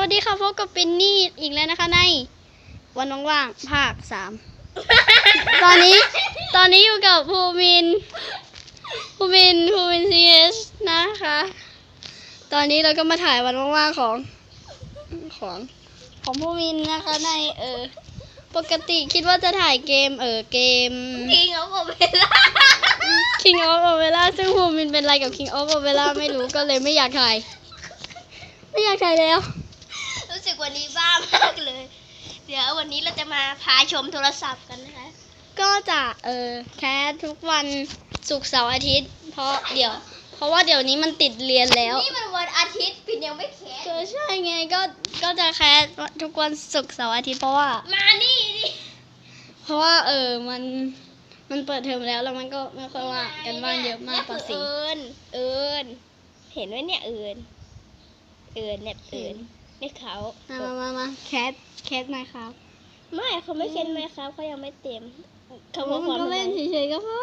วัสดีค่ะพบกับปินนี่อีกแล้วนะคะใน วันว่างๆภาคสาม ตอนนี้ตอนนี้อยู่กับภูมินภูมินภูมินซีเอสนะคะ ตอนนี้เราก็มาถ่ายวันว่างๆของของของภูมินนะคะในเออปกติคิดว่าจะถ่ายเกมเออเกมทิ้งเอาผมเวลา King of o v e r a ซึ่งภูมินเป็นอะไรกับ King of o v e r a ไม่รู้ก็เลยไม่อยากถ่าย ไม่อยากถ่ายแล้วรู้ สึกวันนี้บ้ามากเลย เดี๋ยววันนี้เราจะมาพาชมโทรศัพท์กันนะคะ ก็จะเออแคสทุกวันศุกร์เสาร์อาทิตย์ เพราะเดี๋ยว เพราะว่าเดี๋ยวนี้มันติดเรียนแล้วนี่มันวันอาทิตย์ปินยังไม่แคสก็ใช่ไงก็ก็จะแคสทุกวันศุกร์เสาร์อาทิตย์เพราะว่า มานี่ดิเพราะว่า เออมันมันเปิดเทอมแล้วแล้วมันก็ไม่ค่อยว่ากันบ้านเยอะมากปสี่เอิญเอิญเห็นไหมเนี่ยเอิญเอิญเนี่ยเอิญ นี่เขามามามามาแคสแคสไหมครับ ไม่เขาไม่เซ็นไหมครับเขายังไม่เต็มเขาเขาบอกก็เล่นเฉยๆก็พอ